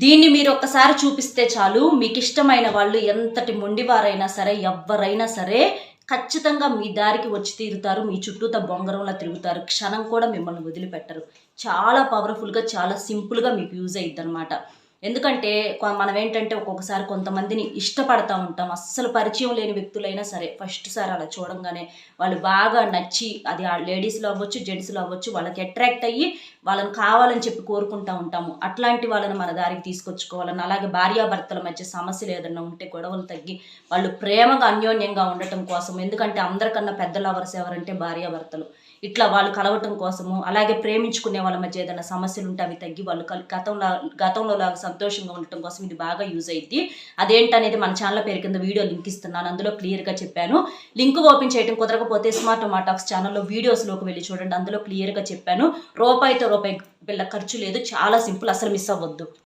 దీన్ని మీరు ఒక్కసారి చూపిస్తే చాలు మీకు ఇష్టమైన వాళ్ళు ఎంతటి మొండివారైనా సరే ఎవరైనా సరే ఖచ్చితంగా మీ దారికి వచ్చి తీరుతారు మీ చుట్టూత బొంగరంలా తిరుగుతారు. క్షణం కూడా మిమ్మల్ని వదిలిపెట్టరు. చాలా పవర్ఫుల్గా చాలా సింపుల్గా మీకు యూజ్ అయ్యిద్ది అనమాట ఎందుకంటే కొ- మనం ఏంటంటే ఒక్కొక్కసారి కొంతమందిని ఇష్టపడతా ఉంటాం. అస్సలు పరిచయం లేని వ్యక్తులైనా సరే ఫస్ట్ సారి అలా చూడంగానే వాళ్ళు బాగా నచ్చి అది ఆ లేడీస్లో అవ్వచ్చు జెంట్స్లో అవ్వచ్చు వాళ్ళకి అట్రాక్ట్ అయ్యి వాళ్ళని కావాలని చెప్పి కోరుకుంటా ఉంటాము. అట్లాంటి వాళ్ళని మన దారికి తీసుకొచ్చుకోవాలని అలాగే భార్యాభర్తల మధ్య సమస్యలు ఏదైనా ఉంటే గొడవలు తగ్గి వాళ్ళు ప్రేమగా అన్యోన్యంగా ఉండటం కోసం ఎందుకంటే అందరికన్నా పెద్ద లవర్స్ ఎవరంటే భార్యాభర్తలు. ఇట్లా వాళ్ళు కలవటం కోసము అలాగే ప్రేమించుకునే వాళ్ళ మధ్య ఏదైనా సమస్యలు ఉంటే అవి తగ్గి వాళ్ళు గతంలో గతంలో లాగా సంతోషంగా ఉండటం కోసం ఇది బాగా యూజ్ అయ్యింది అదేంటనేది మన ఛానల్ పేరు కింద వీడియో లింక్ ఇస్తున్నాను. అందులో క్లియర్గా చెప్పాను. లింక్ ఓపెన్ చేయడం కుదరకపోతే స్మార్ట్ టొమాటాక్స్ ఛానల్లో వీడియోస్లోకి వెళ్ళి చూడండి. అందులో క్లియర్గా చెప్పాను. రూపాయితో రూపాయి పిల్ల ఖర్చు లేదు. చాలా సింపుల్. అసలు మిస్ అవ్వద్దు.